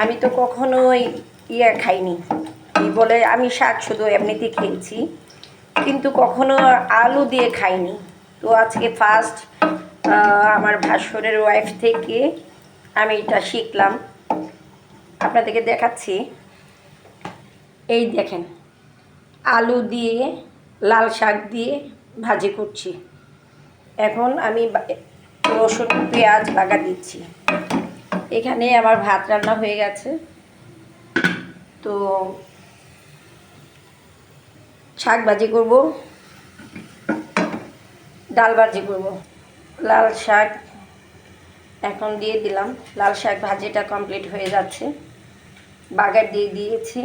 আমি তো কখনোই ইয়ে খাইনি। কি বলে, আমি শাক শুধু এমনিতে খেয়েছি, কিন্তু কখনো আলু দিয়ে খাইনি। তো আজকে ফার্স্ট আমার ভাস্বরের ওয়াইফ থেকে আমি এটা শিখলাম। আপনাদেরকে দেখাচ্ছি। এই দেখেন, আলু দিয়ে, লাল শাক দিয়ে ভাজি করছি। এখন আমি রসুন, পেঁয়াজ বাগা দিচ্ছি। এখানে আমার ভাত রান্না হয়ে গেছে। তো শাক ভাজি করব, ডাল ভাজি করব। লাল শাক এখন দিয়ে দিলাম। লাল শাক ভাজিটা কমপ্লিট হয়ে যাচ্ছে। বাগার দিয়ে দিয়েছি।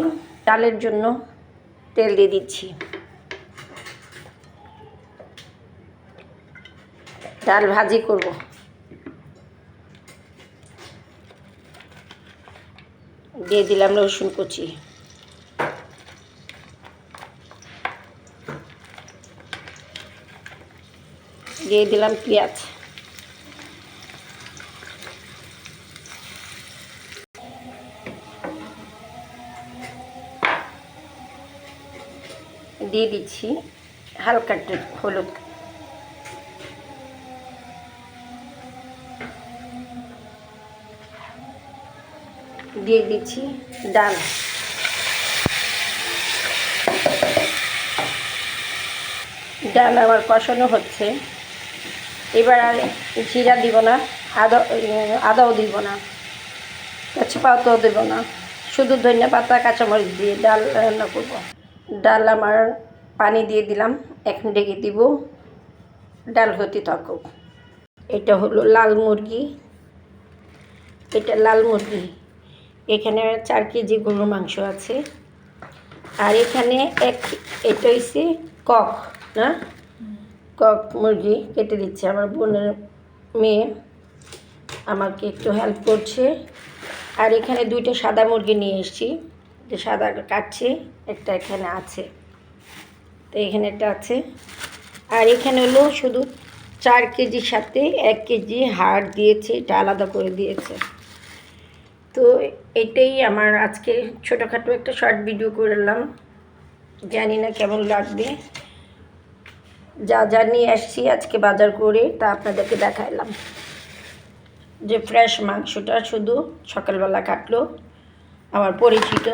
ডালের জন্য তেল দিয়ে দিচ্ছি। ডাল ভাজি করব। দিয়ে দিলাম রসুন কুচি। দিয়ে দিলাম পেঁয়াজ। দিয়ে দিচ্ছি হালকা হলুদ। দিয়ে দিচ্ছি ডাল ডাল আমার কষানো হচ্ছে। এবার আর জিরা দিব না, আদা আদাও দিব না, তেজপাতাও দেব না। শুধু ধনিয়া পাতা, কাঁচামরিচ দিয়ে ডাল রান্না করব। ডাল আমার পানি দিয়ে দিলাম এখন ডেকে দিব। ডাল হতে থাকুক। এটা হলো লাল মুরগি। এটা লাল মুরগি। এখানে চার কেজি গরুর মাংস আছে। আর এখানে এক, এটা হচ্ছে কক, না? কক মুরগি কেটে দিচ্ছে। আমার বোনের মেয়ে আমাকে একটু হেল্প করছে। আর এখানে দুইটা সাদা মুরগি নিয়ে এসেছি। যে সাদা কাটছে, একটা এখানে আছে। তো এখানে একটা আছে। আর এখানে হলো শুধু চার কেজির সাথে এক কেজি হাড় দিয়েছে, এটা আলাদা করে দিয়েছে। তো এটাই আমার আজকে ছোটোখাটো একটা শর্ট ভিডিও করলাম। জানি না কেমন লাগবে। যা যা নিয়ে আসছি আজকে বাজার করে তা আপনাদেরকে দেখাইলাম। যে ফ্রেশ মাংসটা শুধু সকালবেলা কাটলো, আমার পরিচিত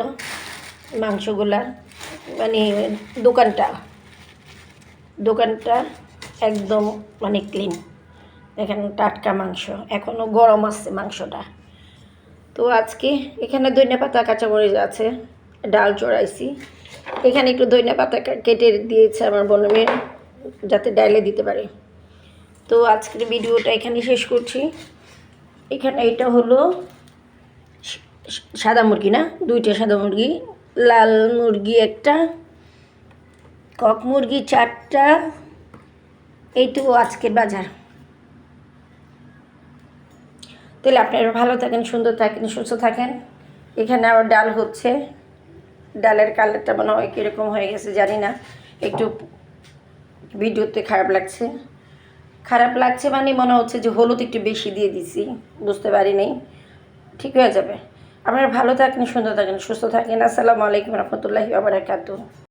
মাংসগুলা মানে দোকানটা দোকানটা একদম মানে ক্লিন এখানে টাটকা মাংস এখনও গরম আছে মাংসটা। তো আজকে এখানে ধনিয়া পাতা, কাঁচামরিচ আছে, ডাল চড়াইছি। এখানে একটু ধনিয়া পাতা কেটে দিয়েছে আমার বোন মেয়ে, যাতে ডাইলে দিতে পারে। তো আজকের ভিডিওটা এখানে শেষ করছি। এখানে এটা হলো সাদা মুরগি না? দুইটা সাদা মুরগি, লাল মুরগি একটা, কক মুরগি চারটা। এই তো আজকের বাজার। তাহলে আপনারা ভালো থাকেন, সুন্দর থাকেন, সুস্থ থাকেন। এখানে আবার ডাল হচ্ছে। ডালের কালারটা মনে হয় কীরকম হয়ে গেছে জানি না। একটু ভিডিওতে খারাপ লাগছে। খারাপ লাগছে মানে মনে হচ্ছে যে হলুদ একটু বেশি দিয়ে দিছি, বুঝতে পারি নাই। ঠিক হয়ে যাবে। আপনারা ভালো থাকেন, সুন্দর থাকেন, সুস্থ থাকেন। আসসালামু আলাইকুম রহমতুল্লাহি আবরাকাতু